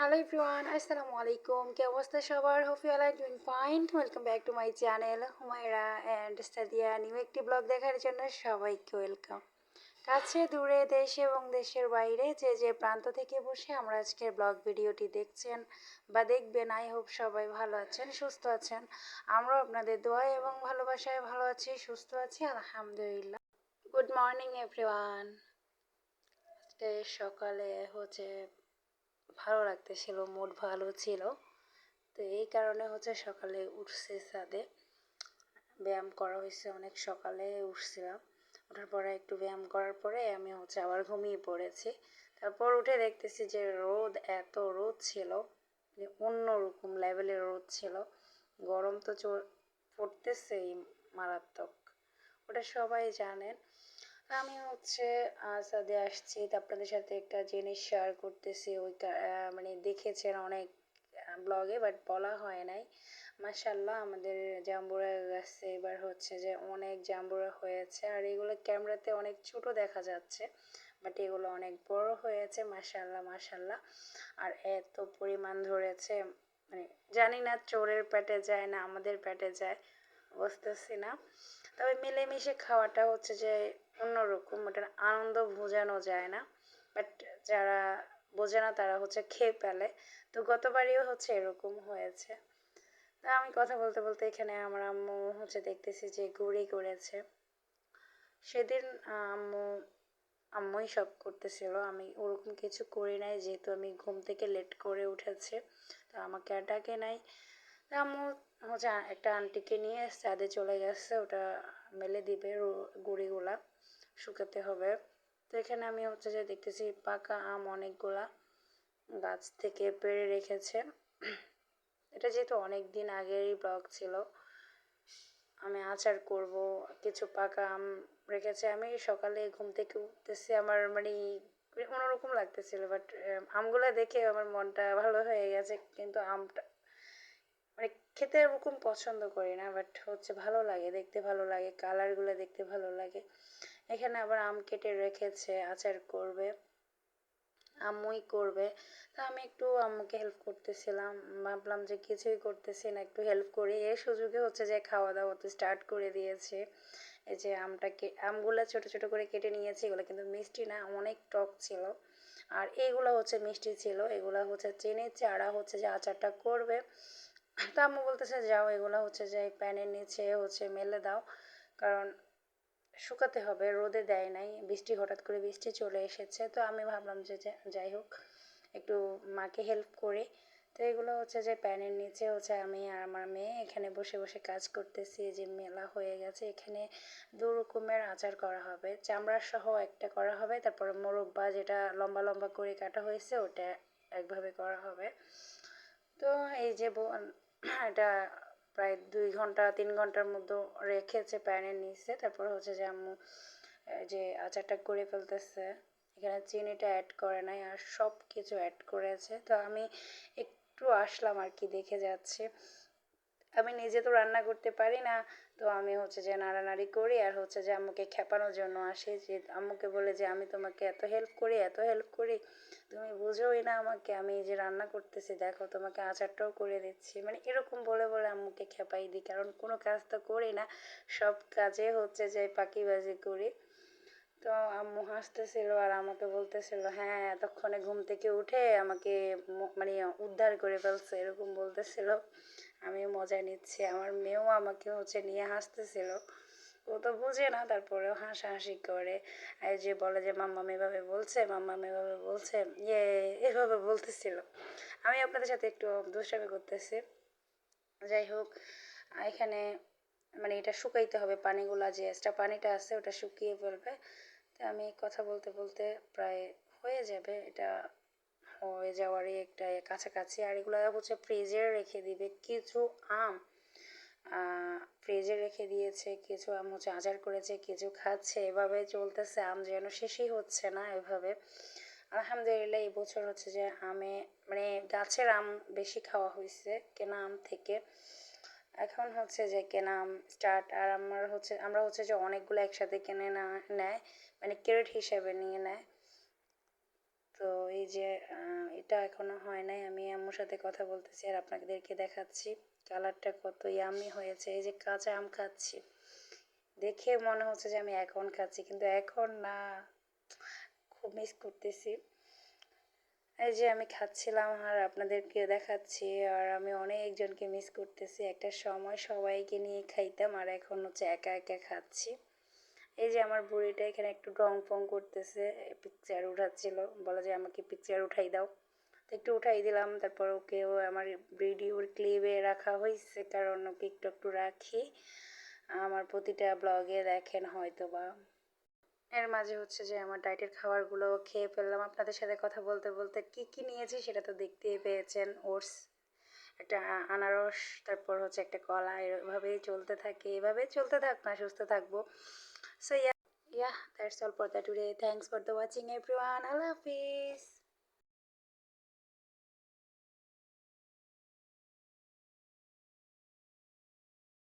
Hello everyone আসসালামু আলাইকুম কি অবস্থা সবার hope you are doing fine welcome back to my channel Humaira and Sadia new একটি ব্লগ দেখার জন্য সবাইকে ওয়েলকাম কাছে, দূরে, দেশে এবং দেশের বাইরে যে যে প্রান্ত থেকে বসে আমরা আজকের ব্লগ ভিডিওটি দেখছেন বা দেখবেন আই হোপ সবাই ভালো আছেন, সুস্থ আছেন। আমরাও আপনাদের দোয়া এবং ভালোবাসায় ভালো আছি, সুস্থ আছি, আলহামদুলিল্লাহ। গুড মর্নিং এভরিওয়ান আজকে সকালে হচ্ছে ভালো লাগতেছিল মুড ভালো ছিল। তো এই কারণে হচ্ছে সকালে উঠছে ছাদে। ব্যায়াম করা হয়েছে অনেক সকালে উঠছিলাম। ওঠার পরে একটু ব্যায়াম করার পরে আমি হচ্ছে আবার ঘুমিয়ে পড়েছি। তারপর উঠে দেখতেছি যে রোদ, এত রোদ ছিল। যে অন্যরকম লেভেলের রোদ ছিল। গরম তো পড়তেছেই মারাত্মক। ওটা সবাই জানেন। আমি হচ্ছে সাদে আসছি তো আপনাদের সাথে একটা জিনিস শেয়ার করতেছি ওই মানে দেখেছেন অনেক ব্লগে বাট বলা হয় নাই। মাসাল্লাহ আমাদের জাম্বুরা গাছে, এবার হচ্ছে যে অনেক জাম্বুরা হয়েছে, আর এগুলো ক্যামেরাতে অনেক ছোট দেখা যাচ্ছে বাট এগুলো অনেক বড় হয়েছে মাসাল্লাহ মাসাল্লাহ আর এত পরিমাণ ধরেছে মানে জানি না চোরের পেটে যায় না আমাদের পেটে যায়, বুঝতেছি না। তবে মিলেমিশে খাওয়াটা হচ্ছে যে অন্যরকম, ওটার আনন্দ বোঝানো যায় না। বাট যারা বোঝে না, তারা হচ্ছে খেয়ে ফেলে। তো গতবারেও হচ্ছে এরকম হয়েছে। তা আমি কথা বলতে বলতে এখানে আমার আম্মু হচ্ছে দেখতেছি যে ঘুরি করেছে সেদিন আম্মু, আম্মুই সব করতেছিল। আমি ওরকম কিছু করি নাই, যেহেতু আমি ঘুম থেকে লেট করে উঠেছে। তো আমাকে আর ডাকে নাই। আম্মু হচ্ছে একটা আন্টিকে নিয়ে ছাদে চলে গেছে, ওটা মেলে দিবে গুঁড়িগুলা, শুকাতে হবে। তো এখানে আমি হচ্ছে যে দেখতেছি পাকা আম অনেকগুলা গাছ থেকে পেড়ে রেখেছে। এটা যেহেতু অনেক দিন আগেরই ব্লগ ছিল, আমি আচার করব, কিছু পাকা আম রেখেছে। আমি সকালে ঘুম থেকে উঠতেছি, আমার মানে অন্যরকম লাগতেছিল বাট আমগুলো দেখে আমার মনটা ভালো হয়ে গেছে, কিন্তু আমটা মানে খেতে ওরকম পছন্দ করি না বাট হচ্ছে ভালো লাগে, দেখতে ভালো লাগে কালারগুলো দেখতে ভালো লাগে। এখানে আবার আম কেটে রেখেছে, আচার করবে, আম্মুই করবে। তা আমি একটু আম্মুকে হেল্প করতেছিলাম, ভাবলাম যে কিছুই করতেছি না, একটু হেল্প করি। এই সুযোগে হচ্ছে যে খাওয়া দাওয়া তো স্টার্ট করে দিয়েছে। এই যে আমটাকে আমগুলো ছোট ছোট করে কেটে নিয়েছি, এগুলো কিন্তু মিষ্টি না, অনেক টক ছিল। আর এইগুলো হচ্ছে মিষ্টি ছিল, এগুলো হচ্ছে চিনি চারা হচ্ছে যে আচারটা করবে। তা আম্মু বলতেছে, যাও, এগুলো হচ্ছে যে প্যানের নিচে হচ্ছে মেলে দাও, কারণ শুকাতে হবে, রোদে দেয় নাই, বৃষ্টি হঠাৎ করে বৃষ্টি চলে এসেছে। তো আমি ভাবলাম যে যাই হোক, একটু মাকে হেল্প করি। তো এগুলো হচ্ছে যে প্যানের নিচে হচ্ছে আমি আর আমার মেয়ে এখানে বসে বসে কাজ করতেছি, যে মেলা হয়ে গেছে। এখানে দু রকমের আচার করা হবে, চামড়া সহ একটা করা হবে, তারপরে মোরব্বা যেটা লম্বা লম্বা করে কাটা হয়েছে, ওটা একভাবে করা হবে। তো এই যে এটা প্রায় দুই ঘণ্টা, তিন ঘণ্টার মতো রেখেছে প্যানের নিচে তারপর হচ্ছে যে আম্মু যে আচারটা করে ফেলতেছে, এখানে চিনিটা অ্যাড করে নাই আর সব কিছু অ্যাড করেছে। তো আমি একটু আসলাম আর কি, দেখে যাচ্ছে। আমি নিজে তো রান্না করতে পারি না, তো আমি হচ্ছে যে নাড়ানাড়ি করি আর হচ্ছে যে আম্মুকে খেপানোর জন্য আসে যে আম্মুকে বলে যে আমি তোমাকে এত হেল্প করি, এত হেল্প করি, তুমি বুঝোই না আমাকে, আমি যে রান্না করতেছি, দেখো তোমাকে আচারটাও করে দিচ্ছি মানে এরকম বলে বলে আম্মুকে খেপাই দিই, কারণ কোনো কাজ তো করি না, সব কাজে হচ্ছে যে পাখিবাজি করি। তো আম্মু হাসতেছিল আর আমাকে বলতেছিল হ্যাঁ এতক্ষণে ঘুম থেকে উঠে আমাকে মানে উদ্ধার করে ফেলছে, এরকম বলতেছিল। আমি মজা নিচ্ছি। আমার মেয়েও আমাকে হচ্ছে নিয়ে হাসতেছিল। ও তো বুঝে না, তারপরেও হাসাহাসি করে। এই যে বলে যে, মাম্মা এভাবে বলছে, মাম্মা এভাবে বলছে ইয়ে এভাবে বলতেছিল। আমি আপনাদের সাথে একটু দুষ্টামি করতেছি। যাই হোক, এখানে মানে এটা শুকাইতে হবে পানিগুলা, যে এক্সট্রা পানিটা আছে ওটা শুকিয়ে ফেলবে। আমি কথা বলতে বলতে প্রায় হয়ে যাবে। এটা হয়ে যাওয়ারই একটা কাছাকাছি। আর এগুলো হচ্ছে ফ্রিজে রেখে দিবে কিছু আম। ফ্রিজে রেখে দিয়েছে, কিছু আম হচ্ছে আচার করেছে, কিছু খাচ্ছে। এভাবে চলতেছে, আম যেন শেষই হচ্ছে না এভাবে। আলহামদুলিল্লাহ, এই বছর হচ্ছে যে আমে মানে গাছের আম বেশি খাওয়া হয়েছে কেনা আম থেকে। এখন হচ্ছে যে কেনা আম স্টার্ট আর আমার হচ্ছে, আমরা হচ্ছে যে অনেকগুলো একসাথে কিনে না, নেয়। মানে ক্রেডিট হিসাবে নিয়ে নেয়। তো এই যে এটা এখনও হয় নাই। আমি আম্মুর সাথে কথা বলতেছি আর আপনাদেরকে দেখাচ্ছি কালারটা কত ইয়ামি হয়েছে। এই যে কাঁচা আম খাচ্ছি। দেখে মনে হচ্ছে যে আমি এখন খাচ্ছি, কিন্তু এখন না। খুব মিস করতেছি। এই যে আমি খাচ্ছিলাম আর আপনাদেরকে দেখাচ্ছি আর আমি অনেকজনকে মিস করতেছি। একটা সময় সবাইকে নিয়ে খাইতাম আর এখন হচ্ছে একা একা খাচ্ছি। এই যে আমার বুড়িটা এখানে একটু রং ফং করতেছে পিকচার উঠাচ্ছিল, বলে যে আমাকে পিকচার উঠাই দাও। তো একটু উঠাই দিলাম, তারপর ওকেও আমার ভিডিওর ক্লিপে রাখা হয়েছে কারণ ওকে একটু একটু রাখি। আমার প্রতিটা ব্লগে দেখেন হয়তো বা এর মাঝে হচ্ছে যে আমার ডায়েটের খাবারগুলো খেয়ে ফেললাম। আপনাদের সাথে কথা বলতে বলতে কি কি নিয়েছি সেটা তো দেখতেই পেয়েছেন। ওটস, একটা আনারস, তারপর হচ্ছে একটা কলা, এভাবেই চলতে থাকে। এভাবেই চলতে থাক না, সুস্থ থাকব। So yeah yeah that's all for the today thanks for the watching everyone Allah Hafiz